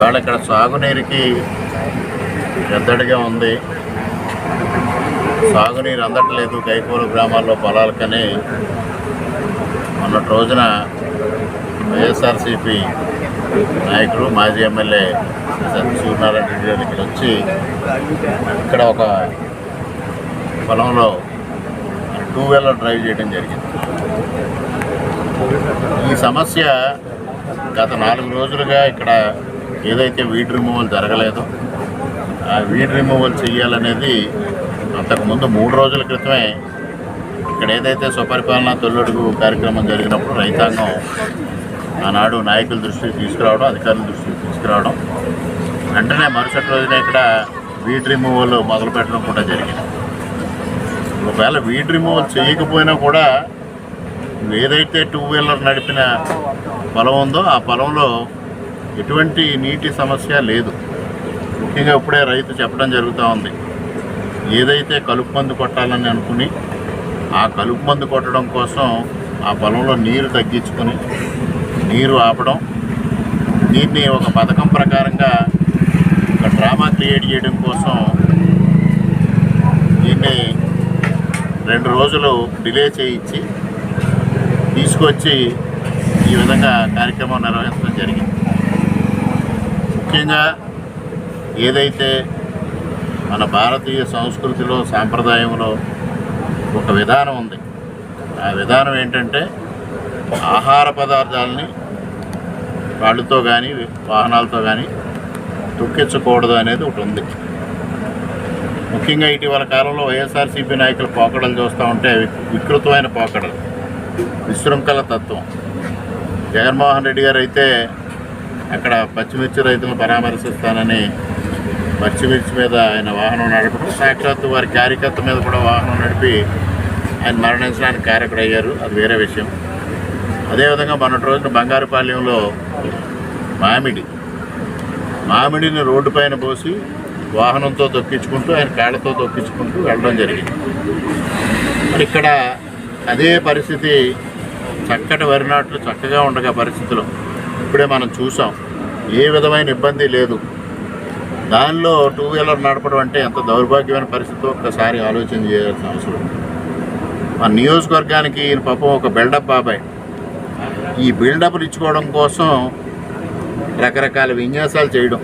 వాళ్ళు ఇక్కడ సాగునీరుకి పెద్దడిగా ఉంది. సాగునీరు అందట్లేదు. కైకూరు గ్రామాల్లో పొలాలకని మొన్నటి రోజున వైఎస్ఆర్సీపీ నాయకుడు మాజీ ఎమ్మెల్యే సూర్యనారాయణ రెడ్డి గారికి వచ్చి ఇక్కడ ఒక పొలంలో టూ వీలర్ డ్రైవ్ చేయడం జరిగింది. సమస్య గత నాలుగు రోజులుగా ఇక్కడ ఏదైతే వీడ్ రిమూవల్ జరగలేదో ఆ వీడ్ రిమూవల్ చేయాలనేది అంతకుముందు మూడు రోజుల క్రితమే ఇక్కడ ఏదైతే స్వపరిపాలన తొల్లడుగు కార్యక్రమం జరిగినప్పుడు రైతాంగం ఆనాడు నాయకుల దృష్టికి తీసుకురావడం అధికారుల దృష్టికి తీసుకురావడం వెంటనే మరుసటి రోజున ఇక్కడ వీడ్ రిమూవల్ మొదలు పెట్టడం కూడా జరిగింది. ఒకవేళ వీడ్ రిమూవల్ చేయకపోయినా కూడా ఏదైతే టూ వీలర్ నడిపిన పొలం ఉందో ఆ పొలంలో ఎటువంటి నీటి సమస్య లేదు. ముఖ్యంగా ఇప్పుడే రైతు చెప్పడం జరుగుతూ ఉంది. ఏదైతే కలుపు మందు కొట్టాలని అనుకుని ఆ కలుపు మందు కొట్టడం కోసం ఆ పొలంలో నీరు తగ్గించుకొని నీరు ఆపడం దీన్ని ఒక పథకం ప్రకారంగా ఒక డ్రామా క్రియేట్ చేయడం కోసం దీన్ని రెండు రోజులు డిలే చేయించి తీసుకొచ్చి ఈ విధంగా కార్యక్రమం నిర్వహించడం జరిగింది. ముఖ్యంగా ఏదైతే మన భారతీయ సంస్కృతిలో సాంప్రదాయంలో ఒక విధానం ఉంది. ఆ విధానం ఏంటంటే ఆహార పదార్థాలని వాళ్ళతో కానీ వాహనాలతో కానీ తొక్కించకూడదు అనేది ఒకటి ఉంది. ముఖ్యంగా ఇటీవల కాలంలో వైఎస్ఆర్సీపీ నాయకులు పోకడలు చూస్తూ ఉంటే అవి వికృతమైన పోకడలు. విశృంఖల తత్వం. జగన్మోహన్ రెడ్డి గారు అయితే అక్కడ పచ్చిమిర్చి రైతులను పరామర్శిస్తానని పచ్చిమిర్చి మీద ఆయన వాహనం నడపడం సాక్షాత్తు వారి కార్యకర్త మీద కూడా వాహనం నడిపి ఆయన మరణించడానికి కారకుడయ్యారు. అది వేరే విషయం. అదేవిధంగా మొన్నటి రోజున బంగారుపాలెంలో మామిడి మామిడిని రోడ్డు పైన పోసి వాహనంతో తొక్కించుకుంటూ ఆయన కాళ్ళతో తొక్కించుకుంటూ వెళ్ళడం జరిగింది. మరి ఇక్కడ అదే పరిస్థితి చక్కటి వరి నాట్లు చక్కగా ఉండగా పరిస్థితులు. ఇప్పుడే మనం చూసాం. ఏ విధమైన ఇబ్బంది లేదు. దానిలో టూ వీలర్ నడపడం అంటే ఎంత దౌర్భాగ్యమైన పరిస్థితి ఒక్కసారి ఆలోచన చేయాల్సిన అవసరం మన నియోజకవర్గానికి ఈయన పాపం ఒక బిల్డప్ బాబాయ్. ఈ బిల్డప్లు ఇచ్చుకోవడం కోసం రకరకాల విన్యాసాలు చేయడం.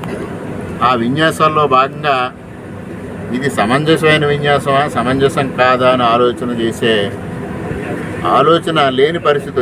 ఆ విన్యాసాల్లో భాగంగా ఇది సమంజసమైన విన్యాసమా సమంజసం కాదా అని ఆలోచన చేసే ఆలోచన లేని పరిస్థితి